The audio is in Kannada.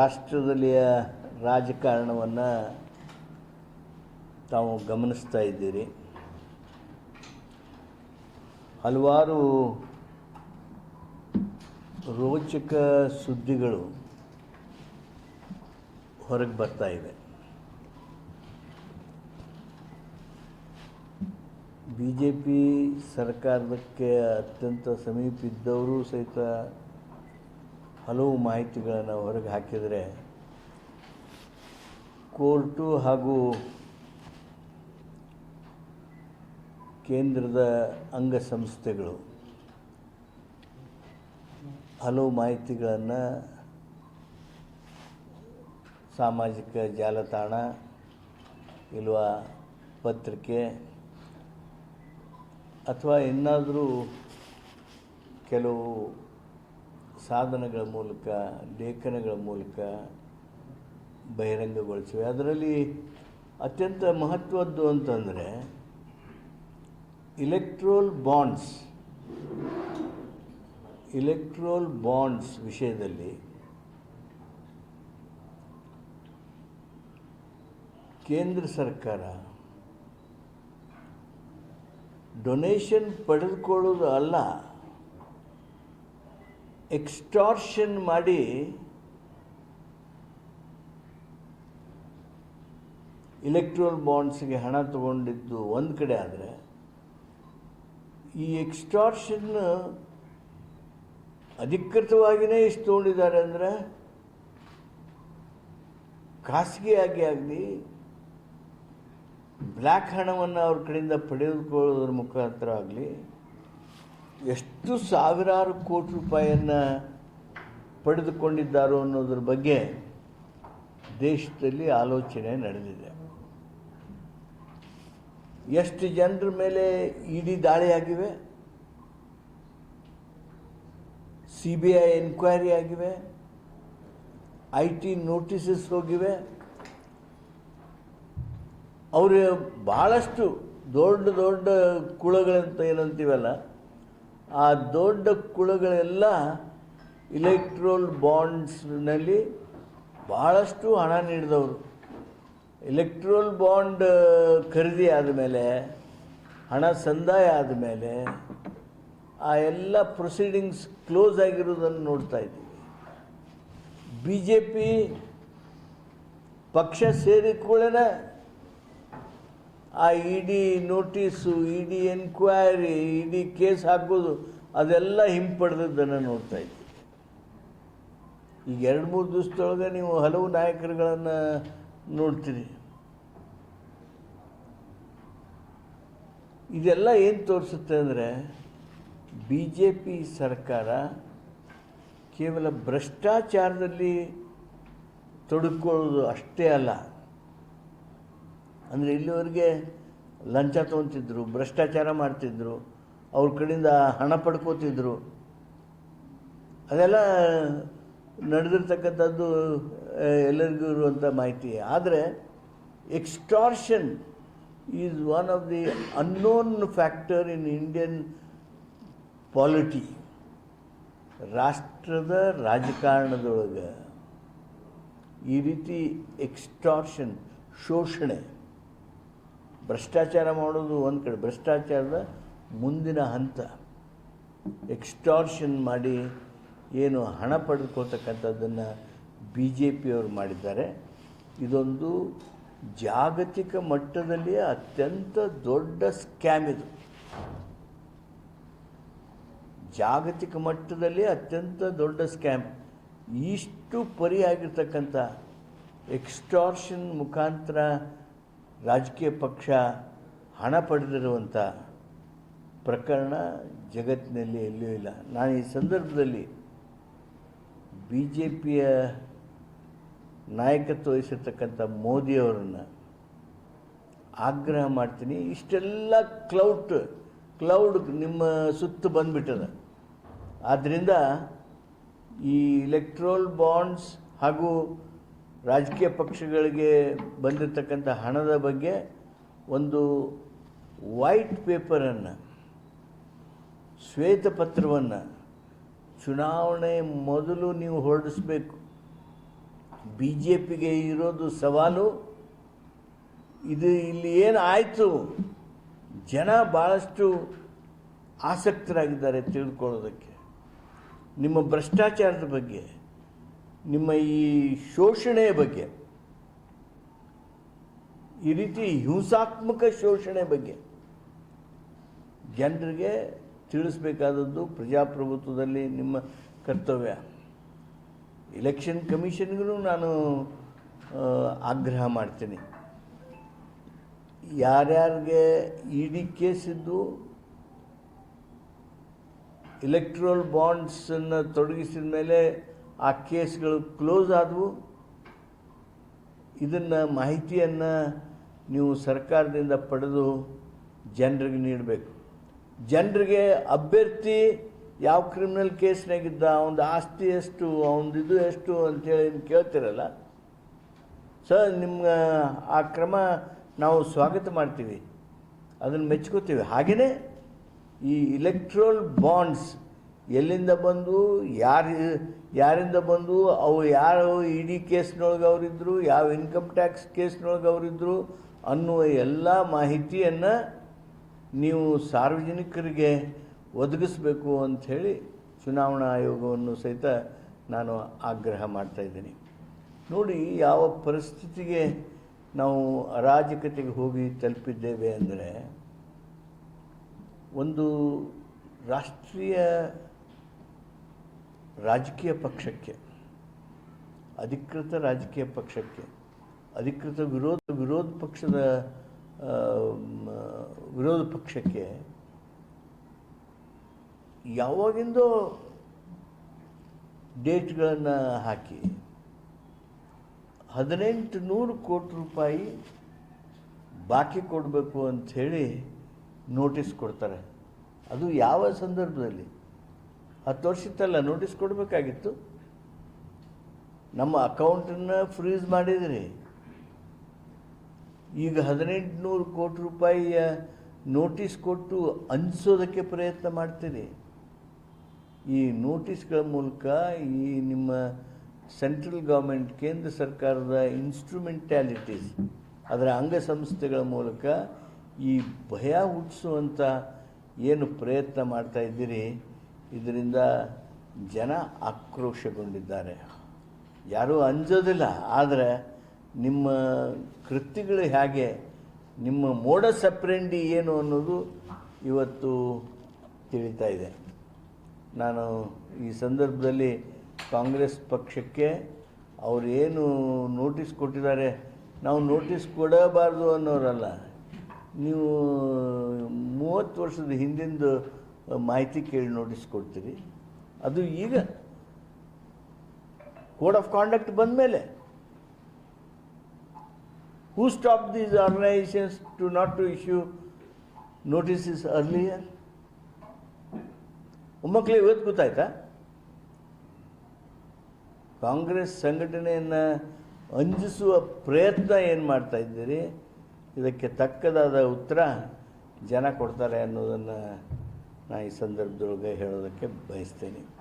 ರಾಷ್ಟ್ರದಲ್ಲಿಯ ರಾಜಕಾರಣವನ್ನು ತಾವು ಗಮನಿಸ್ತಾ ಇದ್ದೀರಿ. ಹಲವಾರು ರೋಚಕ ಸುದ್ದಿಗಳು ಹೊರಗೆ ಬರ್ತಾ ಇವೆ. ಬಿ ಜೆ ಪಿ ಸರ್ಕಾರಕ್ಕೆ ಅತ್ಯಂತ ಸಮೀಪ ಇದ್ದವರು ಸಹಿತ ಹಲವು ಮಾಹಿತಿಗಳನ್ನು ಹೊರಗೆ ಹಾಕಿದರೆ ಕೋರ್ಟು ಹಾಗೂ ಕೇಂದ್ರದ ಅಂಗಸಂಸ್ಥೆಗಳು ಹಲವು ಮಾಹಿತಿಗಳನ್ನು ಸಾಮಾಜಿಕ ಜಾಲತಾಣ ಇಲ್ವ ಪತ್ರಿಕೆ ಅಥವಾ ಇನ್ನಾದರೂ ಕೆಲವು ಸಾಧನಗಳ ಮೂಲಕ, ಲೇಖನಗಳ ಮೂಲಕ ಬಹಿರಂಗಗೊಳಿಸಿವೆ. ಅದರಲ್ಲಿ ಅತ್ಯಂತ ಮಹತ್ವದ್ದು ಅಂತಂದರೆ ಇಲೆಕ್ಟ್ರೋಲ್ ಬಾಂಡ್ಸ್ ಇಲೆಕ್ಟ್ರೋಲ್ ಬಾಂಡ್ಸ್ ವಿಷಯದಲ್ಲಿ ಕೇಂದ್ರ ಸರ್ಕಾರ ಡೊನೇಷನ್ ಪಡೆದುಕೊಳ್ಳೋದು ಅಲ್ಲ ಎಕ್ಸ್ಟಾರ್ಷನ್ ಮಾಡಿ ಇಲೆಕ್ಟ್ರೋಲ್ ಬಾಂಡ್ಸ್ಗೆ ಹಣ ತಗೊಂಡಿದ್ದು ಒಂದು ಕಡೆ ಆದರೆ, ಈ ಎಕ್ಸ್ಟಾರ್ಷನ್ ಅಧಿಕೃತವಾಗಿಯೇ ಇಷ್ಟು ತೊಗೊಂಡಿದ್ದಾರೆ ಅಂದರೆ ಖಾಸಗಿಯಾಗಿ ಆಗಲಿ ಬ್ಲ್ಯಾಕ್ ಹಣವನ್ನು ಅವ್ರ ಕಡೆಯಿಂದ ಪಡೆದುಕೊಳ್ಳೋದ್ರ ಮುಖಾಂತರ ಆಗಲಿ ಎಷ್ಟು ಸಾವಿರಾರು ಕೋಟಿ ರೂಪಾಯಿಯನ್ನು ಪಡೆದುಕೊಂಡಿದ್ದಾರೆ ಅನ್ನೋದ್ರ ಬಗ್ಗೆ ದೇಶದಲ್ಲಿ ಆಲೋಚನೆ ನಡೆದಿದೆ. ಎಷ್ಟು ಜನರ ಮೇಲೆ ಇಡಿ ದಾಳಿಯಾಗಿವೆ? ಸಿ ಬಿ ಐ ಎನ್ಕ್ವೈರಿ ಆಗಿವೆ. ಐ ಟಿ ನೋಟಿಸಸ್ ಹೋಗಿವೆ. ಅವರು ಭಾಳಷ್ಟು ದೊಡ್ಡ ದೊಡ್ಡ ಕುಳಗಳಂತ ಏನಂತೀವಲ್ಲ ಆ ದೊಡ್ಡ ಕುಳಗಳೆಲ್ಲ ಇಲೆಕ್ಟ್ರೋಲ್ ಬಾಂಡ್ಸ್ನಲ್ಲಿ ಭಾಳಷ್ಟು ಹಣ ನೀಡಿದವರು. ಎಲೆಕ್ಟ್ರೋಲ್ ಬಾಂಡ್ ಖರೀದಿ ಆದಮೇಲೆ, ಹಣ ಸಂದಾಯ ಆದಮೇಲೆ ಆ ಎಲ್ಲ ಪ್ರೊಸೀಡಿಂಗ್ಸ್ ಕ್ಲೋಸ್ ಆಗಿರೋದನ್ನು ನೋಡ್ತಾ ಇದ್ದೀವಿ. ಬಿ ಜೆ ಪಿ ಪಕ್ಷ ಸೇರಿದ ಆ E D notice E D enquiry E D case ಹಾಕೋದು ಅದೆಲ್ಲ ಹಿಂಪಡೆದದ್ದನ್ನು ನೋಡ್ತಾ ಇದ್ದೆ ಈಗ ಎರಡು ಮೂರು ದಿವಸದೊಳಗೆ ನೀವು ಹಲವು ನಾಯಕರುಗಳನ್ನು ನೋಡ್ತೀರಿ. ಇದೆಲ್ಲ ಏನು ತೋರಿಸುತ್ತೆ ಅಂದರೆ ಬಿ ಜೆ ಪಿ ಸರ್ಕಾರ ಕೇವಲ ಭ್ರಷ್ಟಾಚಾರದಲ್ಲಿ ತೊಡಕೊಳ್ಳೋದು ಅಷ್ಟೇ ಅಲ್ಲ. ಅಂದರೆ ಇಲ್ಲಿವರೆಗೆ ಲಂಚ ತೊಗೊತಿದ್ರು, ಭ್ರಷ್ಟಾಚಾರ ಮಾಡ್ತಿದ್ರು, ಅವ್ರ ಕಡೆಯಿಂದ ಹಣ ಪಡ್ಕೋತಿದ್ರು. ಅದೆಲ್ಲ ನಡೆದಿರ್ತಕ್ಕಂಥದ್ದು ಎಲ್ಲರಿಗೂ ಇರುವಂಥ ಮಾಹಿತಿ. ಆದರೆ extortion is one of the unknown factor in Indian polity ರಾಷ್ಟ್ರದ ರಾಜಕಾರಣದೊಳಗೆ ಈ ರೀತಿ ಎಕ್ಸ್ಟಾರ್ಷನ್ ಶೋಷಣೆ ಭ್ರಷ್ಟಾಚಾರ ಮಾಡೋದು ಒಂದು ಕಡೆ, ಭ್ರಷ್ಟಾಚಾರದ ಮುಂದಿನ ಹಂತ ಎಕ್ಸ್ಟಾರ್ಷನ್ ಮಾಡಿ ಏನು ಹಣ ಪಡೆದುಕೊಳ್ತಕ್ಕಂಥದ್ದನ್ನು ಬಿ ಜೆ ಪಿಯವರು ಮಾಡಿದ್ದಾರೆ. ಇದೊಂದು ಜಾಗತಿಕ ಮಟ್ಟದಲ್ಲಿ ಅತ್ಯಂತ ದೊಡ್ಡ ಸ್ಕ್ಯಾಮ್ ಇದು. ಜಾಗತಿಕ ಮಟ್ಟದಲ್ಲಿ ಅತ್ಯಂತ ದೊಡ್ಡ ಸ್ಕ್ಯಾಮ್ ಇಷ್ಟು ಪರಿಯಾಗಿರ್ತಕ್ಕಂಥ ಎಕ್ಸ್ಟಾರ್ಷನ್ ಮುಖಾಂತರ ರಾಜಕೀಯ ಪಕ್ಷ ಹಣ ಪಡೆದಿರುವಂಥ ಪ್ರಕರಣ ಜಗತ್ತಿನಲ್ಲಿ ಎಲ್ಲೂ ಇಲ್ಲ. ನಾನು ಈ ಸಂದರ್ಭದಲ್ಲಿ ಬಿ ಜೆ ಪಿಯ ನಾಯಕತ್ವ ವಹಿಸಿರ್ತಕ್ಕಂಥ ಮೋದಿಯವರನ್ನು ಆಗ್ರಹ ಮಾಡ್ತೀನಿ. ಇಷ್ಟೆಲ್ಲ ಕ್ಲೌಡ್ ಕ್ಲೌಡ್ ನಿಮ್ಮ ಸುತ್ತ ಬಂದುಬಿಟ್ಟದ. ಆದ್ದರಿಂದ ಈ ಇಲೆಕ್ಟ್ರೋಲ್ ಬಾಂಡ್ಸ್ ಹಾಗೂ ರಾಜಕೀಯ ಪಕ್ಷಗಳಿಗೆ ಬಂದಿರತಕ್ಕಂಥ ಹಣದ ಬಗ್ಗೆ ಒಂದು ವೈಟ್ ಪೇಪರನ್ನು ಶ್ವೇತಪತ್ರವನ್ನು ಚುನಾವಣೆ ಮೊದಲು ನೀವು ಹೊರಡಿಸ್ಬೇಕು. ಬಿ ಜೆ ಪಿಗೆ ಇರೋದು ಸವಾಲು. ಇದು ಇಲ್ಲಿ ಏನು ಆಯಿತು? ಜನ ಭಾಳಷ್ಟು ಆಸಕ್ತರಾಗಿದ್ದಾರೆ ತಿಳ್ಕೊಳ್ಳೋದಕ್ಕೆ. ನಿಮ್ಮ ಭ್ರಷ್ಟಾಚಾರದ ಬಗ್ಗೆ. ನಿಮ್ಮ ಈ ಶೋಷಣೆಯ ಬಗ್ಗೆ, ಈ ರೀತಿ ಹಿಂಸಾತ್ಮಕ ಶೋಷಣೆ ಬಗ್ಗೆ ಜನರಿಗೆ ತಿಳಿಸ್ಬೇಕಾದದ್ದು ಪ್ರಜಾಪ್ರಭುತ್ವದಲ್ಲಿ ನಿಮ್ಮ ಕರ್ತವ್ಯ. ಎಲೆಕ್ಷನ್ ಕಮಿಷನ್ಗೂ ನಾನು ಆಗ್ರಹ ಮಾಡ್ತೀನಿ. ಯಾರ್ಯಾರಿಗೆ ಇ ಡಿ ಕೇಸಿದ್ದು ಇಲೆಕ್ಟ್ರೋಲ್ ಬಾಂಡ್ಸನ್ನು ತೊಡಗಿಸಿದ ಮೇಲೆ ಆ ಕೇಸ್ಗಳು ಕ್ಲೋಸ್ ಆದವು. ಇದನ್ನು ಮಾಹಿತಿಯನ್ನು ನೀವು ಸರ್ಕಾರದಿಂದ ಪಡೆದು ಜನರಿಗೆ ನೀಡಬೇಕು. ಜನರಿಗೆ ಅಭ್ಯರ್ಥಿ ಯಾವ ಕ್ರಿಮಿನಲ್ ಕೇಸ್ನಾಗಿದ್ದ, ಅವನದು ಆಸ್ತಿ ಎಷ್ಟು, ಅವನದು ಇದು ಎಷ್ಟು ಅಂತೇಳಿ ಕೇಳ್ತಿರಲ್ಲ ಸರ್ ನಿಮ್ಮ ಆ ಕ್ರಮ ನಾವು ಸ್ವಾಗತ ಮಾಡ್ತೀವಿ. ಅದನ್ನು ಮೆಚ್ಕೋತೀವಿ. ಹಾಗೆಯೇ ಈ ಇಲೆಕ್ಟ್ರೋಲ್ ಬಾಂಡ್ಸ್ ಎಲ್ಲಿಂದ ಬಂದು, ಯಾರು, ಯಾರಿಂದ ಬಂದು, ಅವು ಯಾರು ಇ ಡಿ ಕೇಸ್ನೊಳಗೆ ಅವರಿದ್ದರು ಯಾವ ಇನ್ಕಮ್ ಟ್ಯಾಕ್ಸ್ ಕೇಸ್ನೊಳಗೆ ಅವರಿದ್ದರು ಅನ್ನುವ ಎಲ್ಲ ಮಾಹಿತಿಯನ್ನು ನೀವು ಸಾರ್ವಜನಿಕರಿಗೆ ಒದಗಿಸ್ಬೇಕು ಅಂಥೇಳಿ ಚುನಾವಣಾ ಆಯೋಗವನ್ನು ಸಹಿತ ನಾನು ಆಗ್ರಹ ಮಾಡ್ತಾಯಿದ್ದೀನಿ ನೋಡಿ, ಯಾವ ಪರಿಸ್ಥಿತಿಗೆ ನಾವು ಅರಾಜಕತೆಗೆ ಹೋಗಿ ತಲುಪಿದ್ದೇವೆ ಅಂದರೆ ಒಂದು ರಾಷ್ಟ್ರೀಯ ರಾಜಕೀಯ ಪಕ್ಷಕ್ಕೆ, ಅಧಿಕೃತ ರಾಜಕೀಯ ಪಕ್ಷಕ್ಕೆ, ಅಧಿಕೃತ ವಿರೋಧ ವಿರೋಧ ಪಕ್ಷದ ವಿರೋಧ ಪಕ್ಷಕ್ಕೆ ಯಾವಾಗಿಂದೋ ಡೇಟ್ಗಳನ್ನು ಹಾಕಿ ಹದಿನೆಂಟು ನೂರು ಕೋಟಿ ರೂಪಾಯಿ ಬಾಕಿ ಕೊಡಬೇಕು ಅಂಥೇಳಿ ನೋಟಿಸ್ ಕೊಡ್ತಾರೆ. ಅದು ಯಾವ ಸಂದರ್ಭದಲ್ಲಿ? ಹತ್ತು ವರ್ಷತ್ತಲ್ಲ ನೋಟಿಸ್ ಕೊಡಬೇಕಾಗಿತ್ತು. ನಮ್ಮ ಅಕೌಂಟನ್ನು ಫ್ರೀಸ್ ಮಾಡಿದಿರಿ. ಈಗ ಹದಿನೆಂಟು ನೂರು ಕೋಟಿ ರೂಪಾಯಿಯ ನೋಟಿಸ್ ಕೊಟ್ಟು ಅನಿಸೋದಕ್ಕೆ ಪ್ರಯತ್ನ ಮಾಡ್ತೀರಿ. ಈ ನೋಟಿಸ್ಗಳ ಮೂಲಕ ಈ ನಿಮ್ಮ ಸೆಂಟ್ರಲ್ ಗೌರ್ಮೆಂಟ್ ಕೇಂದ್ರ ಸರ್ಕಾರದ ಇನ್ಸ್ಟ್ರೂಮೆಂಟ್ಯಾಲಿಟೀಸ್ ಅದರ ಅಂಗಸಂಸ್ಥೆಗಳ ಮೂಲಕ ಈ ಭಯ ಹುಟ್ಟಿಸುವಂಥ ಏನು ಪ್ರಯತ್ನ ಮಾಡ್ತಾ ಇದ್ದೀರಿ? ಇದರಿಂದ ಜನ ಆಕ್ರೋಶಗೊಂಡಿದ್ದಾರೆ. ಯಾರೂ ಅಂಜೋದಿಲ್ಲ, ಆದರೆ ನಿಮ್ಮ ಕೃತ್ಯಗಳು ಹೇಗೆ, ನಿಮ್ಮ ಮೋಡ ಸಪ್ರೆಂಡಿ ಏನು ಅನ್ನೋದು ಇವತ್ತು ತಿಳಿತಾ ಇದೆ. ನಾನು ಈ ಸಂದರ್ಭದಲ್ಲಿ ಕಾಂಗ್ರೆಸ್ ಪಕ್ಷಕ್ಕೆ ಅವರು ಏನು ನೋಟಿಸ್ ಕೊಟ್ಟಿದ್ದಾರೆ, ನಾವು ನೋಟಿಸ್ ಕೊಡಬಾರ್ದು ಅನ್ನೋರಲ್ಲ. ನೀವು ಮೂವತ್ತು ವರ್ಷದ ಹಿಂದಿಂದು ಮಾಹಿತಿ ಕೇಳಿ ನೋಟಿಸ್ ಕೊಡ್ತೀರಿ. ಅದು ಈಗ ಕೋಡ್ ಆಫ್ ಕಾಂಡಕ್ಟ್ ಬಂದ ಮೇಲೆ who stop these organisations to not to issue notices earlier ಒಮ್ಮಕ್ಕಲೇ ಇವತ್ತು ಗೊತ್ತಾಯ್ತಾ? ಕಾಂಗ್ರೆಸ್ ಸಂಘಟನೆಯನ್ನು ಅಂಜಿಸುವ ಪ್ರಯತ್ನ ಏನು ಮಾಡ್ತಾ ಇದ್ದೀರಿ? ಇದಕ್ಕೆ ತಕ್ಕದಾದ ಉತ್ತರ ಜನ ಕೊಡ್ತಾರೆ ಅನ್ನೋದನ್ನು ನಾನು ಈ ಸಂದರ್ಭದೊಳಗೆ ಹೇಳೋದಕ್ಕೆ ಬಯಸ್ತೇನೆ.